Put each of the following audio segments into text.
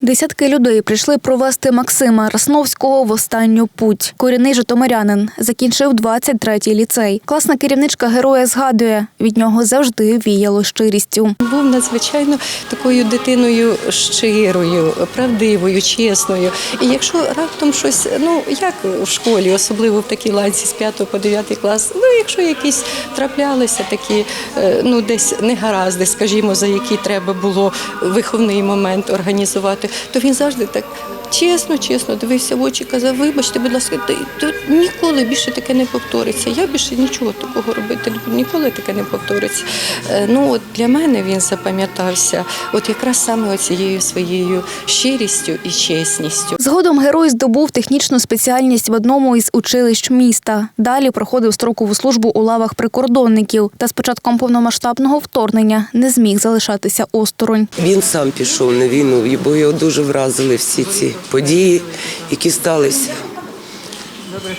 Десятки людей прийшли провести Максима Расновського в останню путь. Корінний житомирянин закінчив 23-й ліцей. Класна керівничка героя згадує, від нього завжди віяло щирістю. Був надзвичайно такою дитиною щирою, правдивою, чесною. І якщо раптом щось, ну як в школі, особливо в такій ланці з 5 по 9 клас, ну якщо якісь траплялися такі, е, ну десь негаразди, скажімо, за які треба було виховний момент організувати, то він завжди так. Чесно, чесно дивився в очі, казав, вибачте, будь ласка, ти- то ніколи більше таке не повториться. Я більше нічого такого робити ніколи таке не повториться. Е, Ну от для мене він запам'ятався, от якраз саме цією своєю щирістю і чесністю. Згодом герой здобув технічну спеціальність в одному із училищ міста. Далі проходив строкову службу у лавах прикордонників та з початком повномасштабного вторгнення не зміг залишатися осторонь. Він сам пішов на війну, бо його дуже вразили всі ці події, які сталися.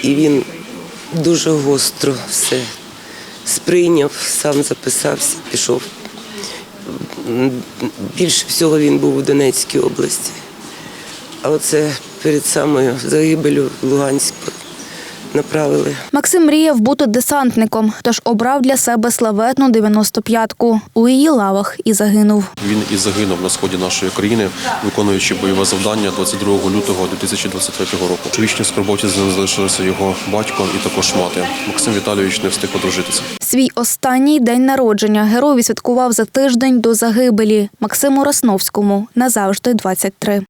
І він дуже гостро все сприйняв, сам записався, пішов. Більше всього він був у Донецькій області. А оце перед самою загибелю в Луганськ направили. Максим мріяв бути десантником, тож обрав для себе славетну 95-ку. У її лавах і загинув. Він і загинув на сході нашої країни, виконуючи бойове завдання 22 лютого 2023 року. У вічній скорботі з ним залишилися його батько і також мати. Максим Віталійович не встиг одружитися. Свій останній день народження герой відсвяткував за тиждень до загибелі Максиму Росновському назавжди 23.